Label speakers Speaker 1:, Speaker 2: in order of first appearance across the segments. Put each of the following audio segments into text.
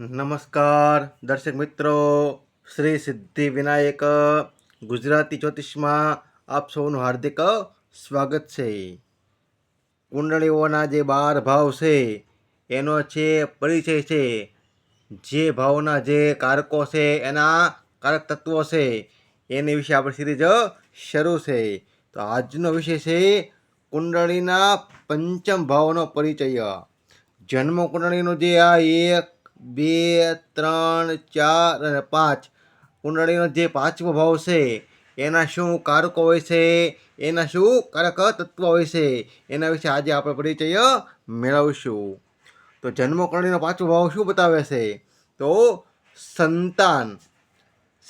Speaker 1: નમસ્કાર, દર્શક મિત્રો. શ્રી સિદ્ધિ વિનાયક, ગુજરાતી જ્યોતિષમાં આપ સૌનું હાર્દિક સ્વાગત છે. કુંડળીઓના જે બાર ભાવ છે, એનો છે પરિચય છે. જે ભાવના જે કારકો છે, એના કારક તત્વો છે, એની વિશે આપણે સિરીઝ શરૂ છે. તો આજનો વિષય છે કુંડળીના પંચમ ભાવનો પરિચય. જન્મ કુંડળીનું જે આ એક બે, ત્રણ, ચાર અને પાંચ. કુંડળીનો જે પાંચમો ભાવ છે, એના શું કારકો હોય છે? એના શું કારક તત્વ હોય છે? એના વિશે આજે આપણે પરિચય મેળવીશું. તો જન્મ કુંડળીનો પાંચમો ભાવ શું બતાવે છે? તો સંતાન.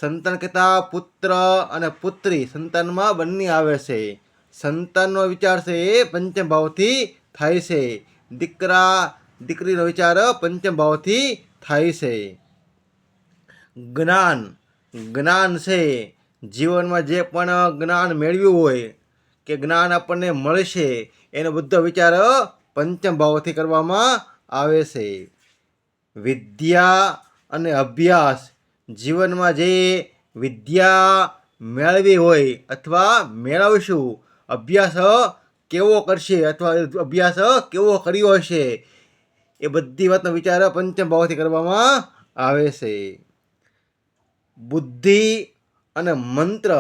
Speaker 1: સંતાન કહેતા પુત્ર અને પુત્રી. સંતાનમાં બંને આવે છે. સંતાનનો વિચાર છે એ પંચમ ભાવથી થાય છે. દીકરા દીકરીનો વિચાર પંચમ ભાવથી થાય છે. જ્ઞાન જ્ઞાન છે. જીવનમાં જે પણ જ્ઞાન મેળવ્યું હોય, કે જ્ઞાન આપણને મળશે એનો બધો વિચાર પંચમ ભાવથી કરવામાં આવે છે. વિદ્યા અને અભ્યાસ, જીવનમાં જે વિદ્યા મેળવી હોય અથવા મેળવશું, અભ્યાસ કેવો કરશે અથવા અભ્યાસ કેવો કર્યો હશે એ બધી વાતનો વિચાર પંચમ ભાવથી કરવામાં આવે છે. બુદ્ધિ અને મંત્ર.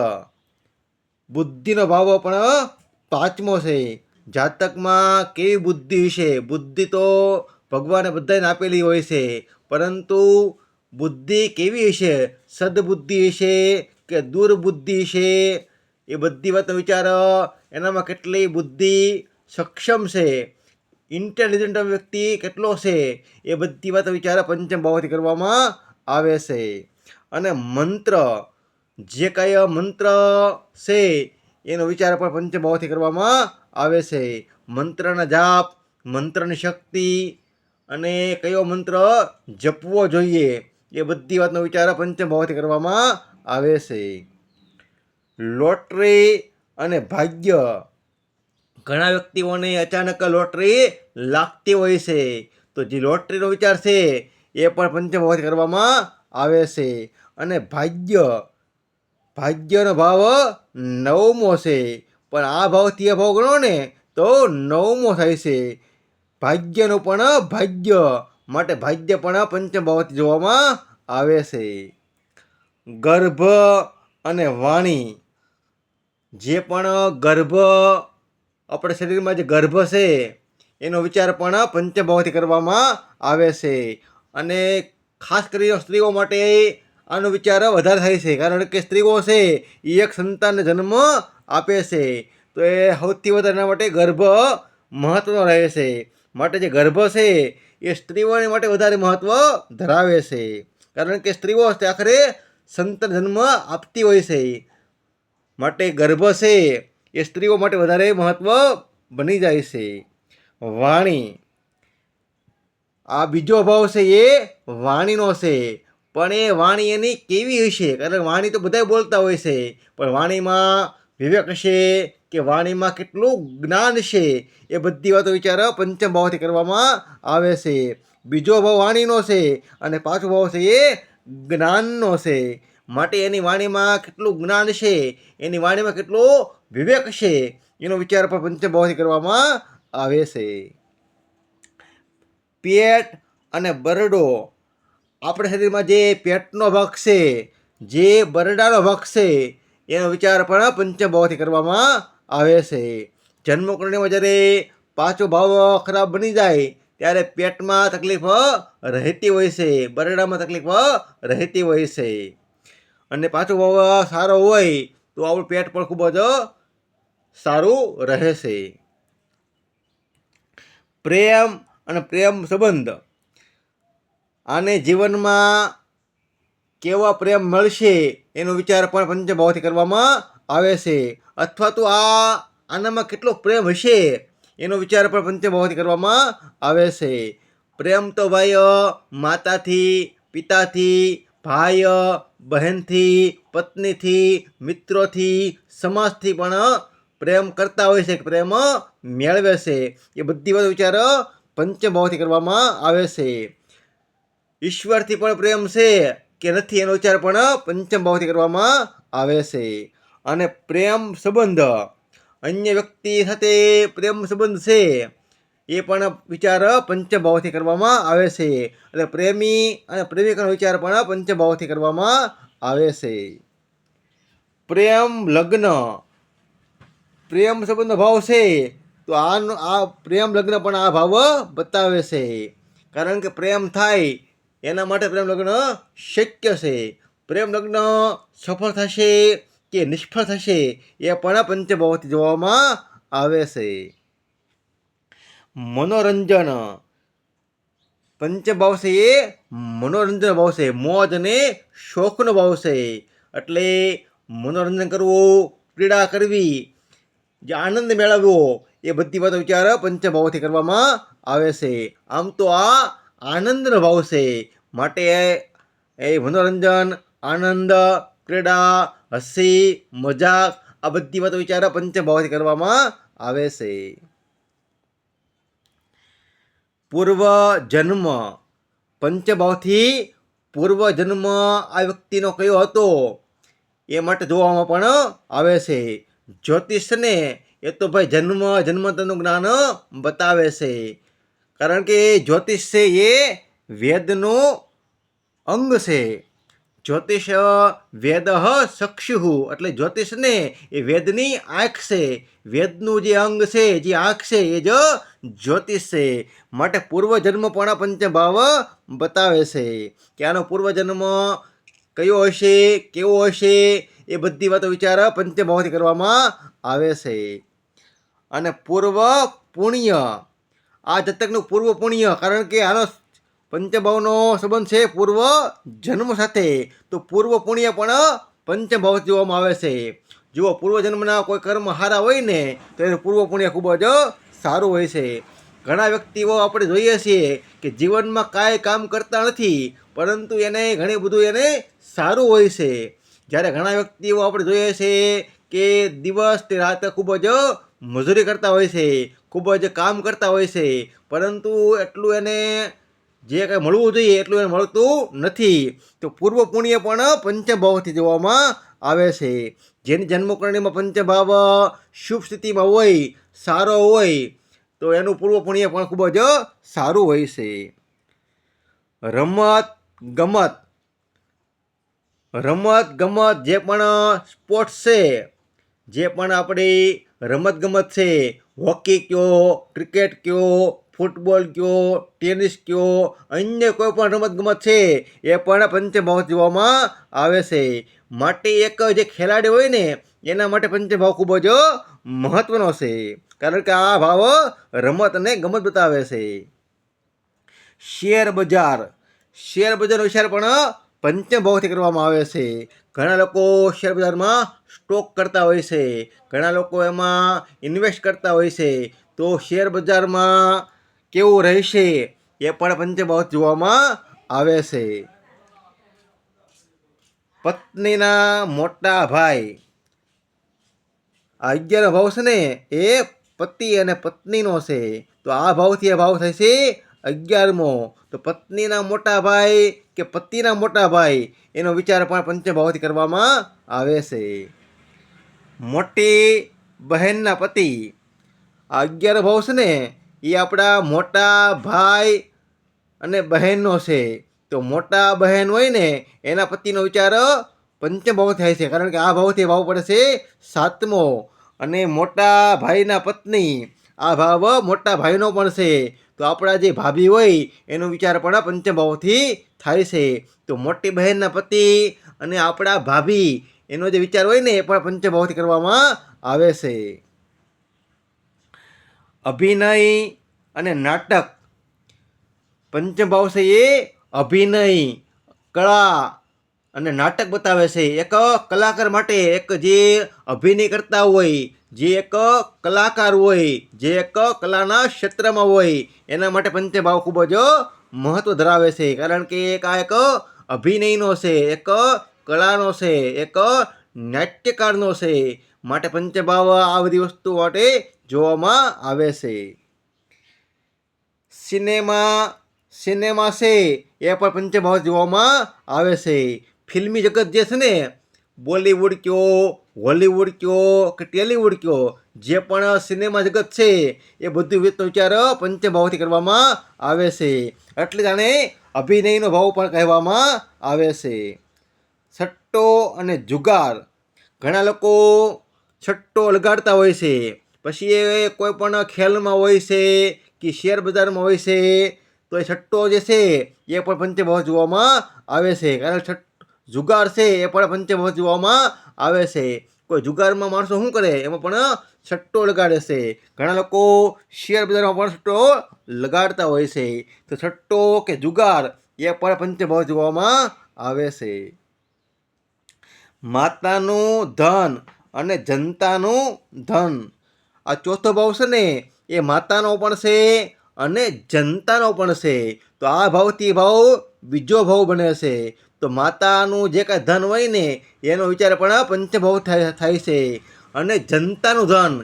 Speaker 1: બુદ્ધિનો ભાવ પણ પાંચમો છે. જાતકમાં કેવી બુદ્ધિ છે? બુદ્ધિ તો ભગવાને બધાને આપેલી હોય છે. પરંતુ બુદ્ધિ કેવી છે? સદબુદ્ધિ છે કે દુર્બુદ્ધિ છે? એ બધી વાતનો વિચાર એનામાં કેટલી બુદ્ધિ સક્ષમ છે? ઇન્ટેલિજન્ટ વ્યક્તિ કેટલો છે? એ બધી વાતો વિચાર પંચમ ભાવથી કરવામાં આવે છે. અને મંત્ર, જે કાંઈ મંત્ર છે, એનો વિચાર પણ પંચમ ભાવથી કરવામાં આવે છે. મંત્રના જાપ, મંત્રની શક્તિ અને કયો મંત્ર જપવો જોઈએ, એ બધી વાતનો વિચાર પંચમ ભાવથી કરવામાં આવે છે. લોટરી અને ભાગ્ય ઘણા વ્યક્તિઓને અચાનક લોટરી લાગતી હોય છે. તો જે લોટરીનો વિચાર છે, એ પણ પંચમહોત કરવામાં આવે છે. અને ભાગ્ય, ભાગ્યનો ભાવ નવમો છે. પણ આ ભાવથી એ ભાવ ગણો ને, તો નવમો થાય છે. ભાગ્યનું પણ ભાગ્ય, માટે ભાગ્ય પણ પંચમ ભાવથી જોવામાં આવે છે. ગર્ભ અને વાણી, જે પણ ગર્ભ આપણા શરીરમાં જે ગર્ભ છે, એનો વિચાર પણ પંચભાવથી કરવામાં આવે છે. અને ખાસ કરીને સ્ત્રીઓ માટે આનો વિચાર વધારે થાય છે, કારણ કે સ્ત્રીઓ છે, એ એક સંતાનને જન્મ આપે છે. તો એ સૌથી વધારે એના માટે ગર્ભ મહત્ત્વનો રહે છે. માટે જે ગર્ભ છે, એ સ્ત્રીઓને માટે વધારે મહત્ત્વ ધરાવે છે. કારણ કે સ્ત્રીઓ આખરે સંતાન જન્મ આપતી હોય છે. માટે ગર્ભ છે એ સ્ત્રીઓ માટે વધારે મહત્વ બની જાય છે. વાણી. આ બીજો ભાવ છે એ વાણીનો છે. પણ એ વાણી એની કેવી હશે કારણ વાણી તો બધા બોલતા હોય છે. પણ વાણીમાં વિવેક હશે કે વાણીમાં કેટલું જ્ઞાન છે એ બધી વાતો વિચાર પંચમ ભાવથી કરવામાં આવે છે. બીજો ભાવ વાણીનો છે અને પાંચમો ભાવ છે એ જ્ઞાનનો છે. માટે એની વાણીમાં કેટલું જ્ઞાન છે, એની વાણીમાં કેટલો વિવેક છે, એનો વિચાર પણ પંચભાવથી કરવામાં આવે છે. પેટ અને બરડો. આપણા શરીરમાં જે પેટનો ભાગ છે, જે બરડાનો ભાગ છે, એનો વિચાર પણ પંચભાવથી કરવામાં આવે છે. જન્મકુંડળીમાં જ્યારે પાછો ભાવ ખરાબ બની જાય, ત્યારે પેટમાં તકલીફ રહેતી હોય છે, બરડામાં તકલીફ રહેતી હોય છે. અને પાછો ભાવ સારો હોય તો આપણું પેટ પણ ખૂબ જ સારું રહેશે. પ્રેમ અને પ્રેમ સંબંધ. આને જીવનમાં કેવા પ્રેમ મળશે એનો વિચાર પણ પંચભાવથી કરવામાં આવે છે. અથવા તો આ આનામાં કેટલો પ્રેમ હશે એનો વિચાર પણ પંચભાવથી કરવામાં આવે છે. પ્રેમ તો ભાઈ માતાથી, પિતાથી, ભાઈ બહેનથી, પત્નીથી, મિત્રોથી, સમાજથી પણ પ્રેમ કરતા હોય છે, પ્રેમ મેળવે છે. એ બધી વાત વિચાર પંચભાવથી કરવામાં આવે છે. ઈશ્વરથી પણ પ્રેમ છે કે નથી એનો વિચાર પણ પંચમભાવથી કરવામાં આવે છે. અને પ્રેમ સંબંધ, અન્ય વ્યક્તિ સાથે પ્રેમ સંબંધ છે. એ પણ વિચાર પંચભાવથી કરવામાં આવે છે. એટલે પ્રેમી અને પ્રેમિકાનો વિચાર પણ પંચભાવથી કરવામાં આવે છે. પ્રેમ, લગ્ન. પ્રેમ સંબંધનો ભાવ છે. તો આનો આ પ્રેમ, લગ્ન પણ આ ભાવ બતાવે છે. કારણ કે પ્રેમ થાય, એના માટે પ્રેમ, લગ્ન શક્ય છે. પ્રેમ, લગ્ન સફળ થશે કે નિષ્ફળ થશે, એ પણ પંચભાવથી જોવામાં આવે છે. મનોરંજન. પંચભાવશે એ મનોરંજન ભાવ છે મોજ અને શોખનો ભાવ છે એટલે મનોરંજન કરવું, ક્રીડા કરવી, જે આનંદ મેળવવો, એ બધી વાતો વિચાર પંચભાવથી કરવામાં આવે છે. આમ તો આ આનંદનો ભાવ છે માટે એ મનોરંજન, આનંદ, ક્રીડા, હસી, મજાક, આ બધી વાતો વિચાર પંચભાવથી કરવામાં આવે છે. પૂર્વ જન્મ પંચભાવથી પૂર્વ જન્મ આ વ્યક્તિનો કયો હતો? એ માટે જોવામાં પણ આવે છે. જ્યોતિષને એ તો ભાઈ જન્મ જન્મતનું જ્ઞાન બતાવે છે. કારણ કે જ્યોતિષ છે એ વેદનું અંગ છે. જ્યોતિષ વેદ ચક્ષુ એટલે જ્યોતિષને એ વેદની આંખ છે. વેદનું જે અંગ છે, જે આંખ છે, એ જ જ્યોતિષ છે. માટે પૂર્વજન્મ પણ પંચભાવ બતાવે છે. કે આનો પૂર્વજન્મ કયો હશે, કેવો હશે, એ બધી વાતો વિચાર પંચભાવથી કરવામાં આવે છે. અને પૂર્વ પુણ્ય. આ જતકનું પૂર્વ પુણ્ય, કારણ કે આનો પંચભાવનો સંબંધ છે પૂર્વ જન્મ સાથે. તો પૂર્વ પુણ્ય પણ પંચભાવ જોવામાં આવે છે. જુઓ પૂર્વજન્મના કોઈ કર્મ હારા હોય ને, તો એનું પૂર્વ પુણ્ય ખૂબ જ સારું હોય છે. ઘણા વ્યક્તિઓ આપણે જોઈએ છીએ કે જીવનમાં કાંઈ કામ કરતા નથી, પરંતુ એને ઘણી બધું એને સારું હોય છે. જ્યારે ઘણા વ્યક્તિઓ આપણે જોઈએ છીએ કે દિવસ તે રાતે ખૂબ જ મજૂરી કરતા હોય છે, ખૂબ જ કામ કરતા હોય છે, પરંતુ એટલું એને જે કંઈ મળવું જોઈએ એટલું એને મળતું નથી. તો પૂર્વ પુણ્ય પણ પંચભાવથી જોવામાં આવે છે. જેની જન્મકરણીમાં પંચભાવ શુભ સ્થિતિમાં હોય, સારો હોય, તો એનું પૂર્વ પુણ્ય પણ ખૂબ જ સારું હોય છે. રમત ગમત. રમત ગમત જે પણ સ્પોર્ટ્સ છે, જે પણ આપણી રમત ગમત છે, હોકી કયો, ક્રિકેટ કયો ફૂટબોલ કયો, ટેનિસ કયો, અન્ય કોઈ પણ રમતગમત છે, એ પણ પંચભાવ જોવામાં આવે છે. માટે એક જે ખેલાડી હોય ને, એના માટે પંચભાવ ખૂબ જ મહત્વનો છે. કારણ કે આ ભાવ રમત અને ગમત બતાવે છે. શેર બજાર. શેર બજારનો વિચાર પણ પંચભાવથી કરવામાં આવે છે. ઘણા લોકો શેર બજારમાં સ્ટોક કરતા હોય છે. ઘણા લોકો એમાં ઇન્વેસ્ટ કરતા હોય છે. તો શેર બજારમાં કેવું રહેશે એ પણ પંચભાવ જોવામાં આવે છે. પત્નીના મોટા ભાઈ આ અગિયાર ભાવ છે ને, એ પતિ અને પત્નીનો છે. તો આ ભાવથી આ ભાવ થશે અગિયારમો. તો પત્નીના મોટા ભાઈ કે પતિના મોટા ભાઈ, એનો વિચાર પણ પંચભાવથી કરવામાં આવે છે. મોટી બહેનના પતિ, આ અગિયાર ભાવ છે ને એ આપણા મોટા ભાઈ અને બહેનનો છે. તો મોટા બહેન હોય ને, એના પતિનો વિચાર પંચભાવ થાય છે. કારણ કે આ ભાવથી ભાવ પડે છે સાતમો. અને મોટા ભાઈના પત્ની, આ ભાવ મોટા ભાઈનો પણ છે. તો આપણા જે ભાભી હોય, એનો વિચાર પણ પંચભાવથી થાય છે. તો મોટી બહેનના પતિ અને આપણા ભાભી, એનો જે વિચાર હોય ને, એ પણ પંચભાવથી કરવામાં આવે છે. અભિનય અને નાટક. પંચભાવ છે એ અભિનય, કળા અને નાટક બતાવે છે. એક કલાકાર માટે એક જે અભિનય કરતા હોય, જે એક કલાકાર હોય, જે એક કલાના ક્ષેત્રમાં હોય, એના માટે પંચભાવ ખૂબ જ મહત્ત્વ ધરાવે છે. કારણ કે એક આ એક અભિનયનો છે, એક કળાનો છે, એક નાટ્યકારનો છે. માટે પંચભાવ આ બધી વસ્તુ માટે જોવામાં આવે છે. સિનેમા સિનેમા છે એ પણ પંચભાવ જોવામાં આવે છે. ફિલ્મી જગત જે છે ને, બોલિવૂડ કયો, હોલિવૂડ કયો કે ટેલિવૂડ કયો, જે પણ સિનેમા જગત છે એ બધું વિતનો વિચાર પંચભાવથી કરવામાં આવે છે. એટલે જાણે અભિનયનો ભાવ પણ કહેવામાં આવે છે. છટ્ટો અને જુગાર. ઘણા લોકો છટ્ટો લગાડતા હોય છે. પછી એ કોઈ પણ ખેલમાં હોય છે કે શેર બજારમાં હોય છે, તો એ છઠ્ઠો જે છે, એ પણ પંચભાવ જોવામાં આવે છે. કારણ છઠ્ઠ જુગાર છે, એ પણ પંચભાવ જોવામાં આવે છે. કોઈ જુગારમાં માણસો શું કરે? એમાં પણ છટ્ટો લગાડે છે. ઘણા લોકો શેર બજારમાં પણ છટ્ટો લગાડતા હોય છે. તો છટ્ટો કે જુગાર, એ પણ પંચભાવ જોવામાં આવે છે. માતાનું ધન અને જનતાનું ધન. આ ચોથો ભાવ છે ને, એ માતાનો પણ છે અને જનતાનો પણ છે. તો આ ભાવથી ભાવ બીજો ભાવ બને છે. તો માતાનું જે કાંઈ ધન હોય ને, એનો વિચાર પણ પંચભાવ થાય છે. અને જનતાનું ધન,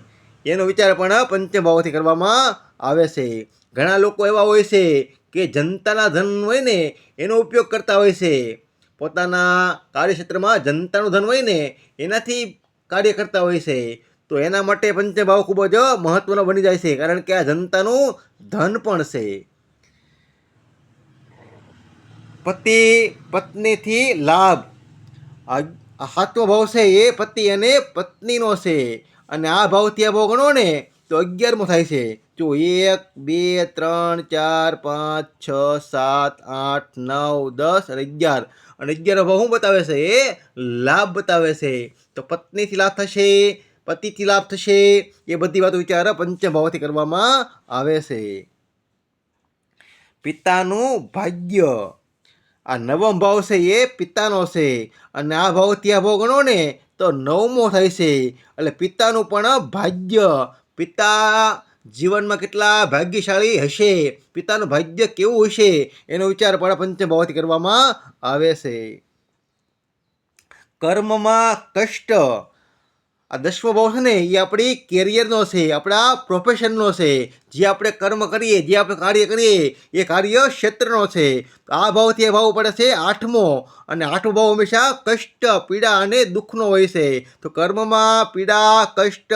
Speaker 1: એનો વિચાર પણ પંચભાવથી કરવામાં આવે છે. ઘણા લોકો એવા હોય છે કે જનતાના ધન હોય ને, એનો ઉપયોગ કરતા હોય છે. પોતાના કાર્યક્ષેત્રમાં જનતાનું ધન હોય ને, એનાથી કાર્ય કરતા હોય છે. તો એના માટે પંચભાવ ખૂબ જ મહત્વનો બની જાય છે, કારણ કે આ જનતાનું ધન પણ છે. પતિ, પત્નીથી લાભ. સાતમો ભાવ છે એ પતિ અને પત્નીનો છે, અને આ ભાવથી આ ભાવ ગણો ને તો અગિયારમો થાય છે. જો એક, બે, ત્રણ, ચાર, પાંચ, છ, સાત, આઠ, નવ, દસ અને અગિયાર. અને અગિયાર ભાવ શું બતાવે છે? એ લાભ બતાવે છે. તો પત્નીથી લાભ થશે પતિથી લાભ થશે. એ બધી વાતો વિચાર પંચભાવથી કરવામાં આવે છે. પિતાનું ભાગ્ય. આ નવમ ભાવ છે એ પિતાનો છે. અને આ ભાવ ત્યાં ભાવ ગણો ને તો નવમો થાય છે. એટલે પિતાનું પણ ભાગ્ય. પિતા જીવનમાં કેટલા ભાગ્યશાળી હશે? પિતાનું ભાગ્ય કેવું હશે? એનો વિચાર પણ પંચભાવથી કરવામાં આવે છે. કર્મમાં કષ્ટ. આ દસમો ભાવ છે ને એ આપણી કેરિયરનો છે, આપણા પ્રોફેશનનો છે. જે આપણે કર્મ કરીએ, જે આપણે કાર્ય કરીએ, એ કાર્ય ક્ષેત્રનો છે. તો આ ભાવથી એ ભાવ પડે છે આઠમો. અને આઠમો ભાવ હંમેશા કષ્ટ, પીડા અને દુઃખનો હોય છે. તો કર્મમાં પીડા, કષ્ટ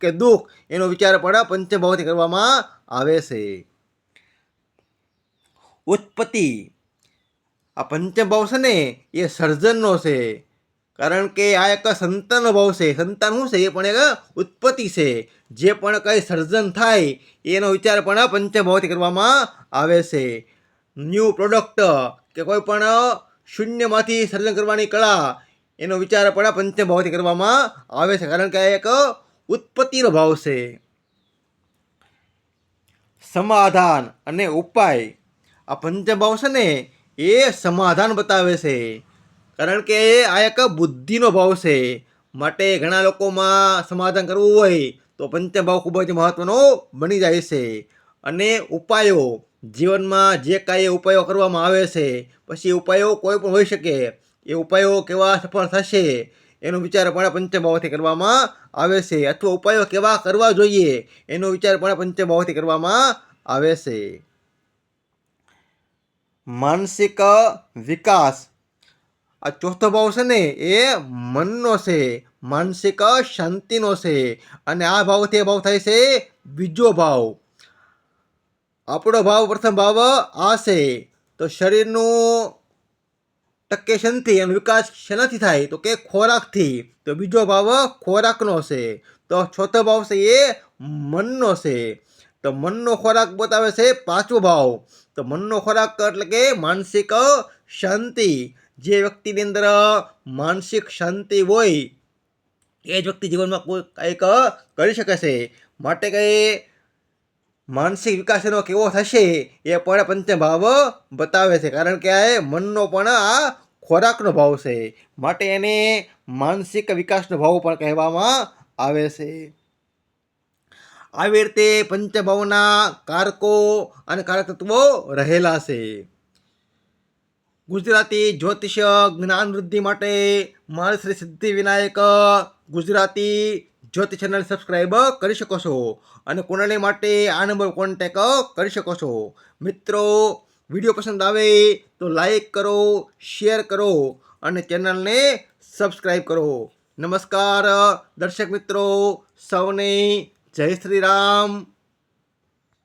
Speaker 1: કે દુઃખ, એનો વિચાર પણ પંચભાવથી કરવામાં આવે છે. ઉત્પત્તિ. આ પંચભાવ છે ને એ સર્જનનો છે. કારણ કે આ એક સંતાનનો ભાવ છે. સંતાન શું છે? એ પણ એક ઉત્પત્તિ છે. જે પણ કંઈ સર્જન થાય, એનો વિચાર પણ પંચભાવથી કરવામાં આવે છે. ન્યૂ પ્રોડક્ટ કે કોઈ પણ શૂન્યમાંથી સર્જન કરવાની કળા, એનો વિચાર પણ પંચભાવથી કરવામાં આવે છે. કારણ કે આ એક ઉત્પત્તિનો ભાવ છે. સમાધાન અને ઉપાય. આ પંચભાવ છે ને, એ સમાધાન બતાવે છે. કારણ કે આ એક બુદ્ધિનો ભાવ છે. માટે ઘણા લોકોમાં સમાધાન કરવું હોય તો પંચભાવ ખૂબ જ મહત્વનો બની જાય છે. અને ઉપાયો, જીવનમાં જે કાંઈ ઉપાયો કરવામાં આવે છે, પછી ઉપાયો કોઈ પણ હોઈ શકે, એ ઉપાયો કેવા સફળ થશે, એનો વિચાર પણ પંચભાવથી કરવામાં આવે છે. અથવા ઉપાયો કેવા કરવા જોઈએ, એનો વિચાર પણ પંચભાવથી કરવામાં આવે છે. માનસિક વિકાસ આ ચોથો ભાવ છે ને એ મનનો છે, માનસિક શાંતિનો છે. અને આ ભાવથી એ ભાવ થાય છે બીજો ભાવ. આપણો ભાવ, પ્રથમ ભાવ આ છે. તો શરીરનું ટકે શનથી એનો વિકાસ શેનાથી થાય? તો કે ખોરાકથી. તો બીજો ભાવ ખોરાકનો છે. તો ચોથો ભાવ છે એ મનનો છે. તો મનનો ખોરાક બતાવે છે પાંચમો ભાવ. તો મનનો ખોરાક એટલે કે માનસિક શાંતિ. જે વ્યક્તિની અંદર માનસિક શાંતિ હોય, એ જ વ્યક્તિ જીવનમાં કોઈ કંઈક કરી શકે છે. માટે કંઈ માનસિક વિકાસ એનો કેવો થશે, એ પણ પંચભાવ બતાવે છે. કારણ કે આ મનનો પણ આ ખોરાકનો ભાવ છે. માટે એને માનસિક વિકાસનો ભાવ પણ કહેવામાં આવે છે. આવી રીતે પંચભાવના કારકો અને કારકતત્વો રહેલા છે. ગુજરાતી જ્યોતિષ જ્ઞાન વૃદ્ધિ માટે મારે શ્રી સિદ્ધિ વિનાયક ગુજરાતી જ્યોતિષ ચેનલ સબસ્ક્રાઈબ કરી શકો છો અને કુંડળી માટે આ નંબર કોન્ટેક કરી શકો છો. મિત્રો, વીડિયો પસંદ આવે તો લાઈક કરો શેર કરો અને ચેનલને સબસ્ક્રાઈબ કરો. નમસ્કાર, દર્શક મિત્રો, સૌને જય શ્રી રામ